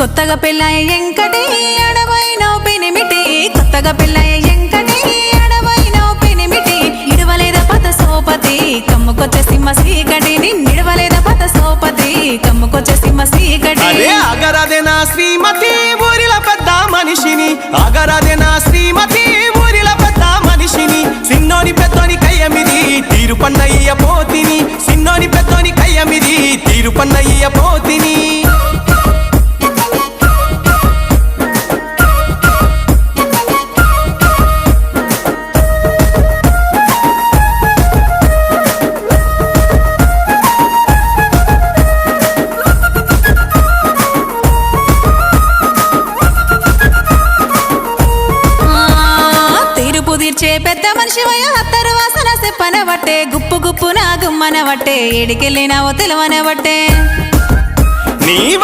కొత్తగా పెళ్ళాయ ఎంకటి అడవైన పెనిమిటి కొత్తగా పెళ్ళాయ ఎంకటి అడవైన పెనిమిటి ఇడవలేద పత సోపతి కమ్ముకొచ్చే సింహ సీకటి. నిడవలేద పత సోపతి కమ్ముకొచ్చే సింహ సీకటి. అరే అగరాదే నా శ్రీమతి ఊరిల పెద్ద మనిషిని? అగరాదే నా శ్రీమతి ఊరిల పెద్ద మనిషిని? సిన్నోని పెద్దోని కయ్యమిది తీరు పన్నయ్య పోతిని. సిన్నోని పెద్దోని కయ్యమిది తీరు పన్నయ్య పోతి తీర్చే పెద్ద మనిషి వయ హత్తరు వాసన చెప్పనవట్టే. గుప్పు గుప్పు నా గుమ్మనవట్టే ఏడికెళ్ళినావో తెలవనవట్టే. నీ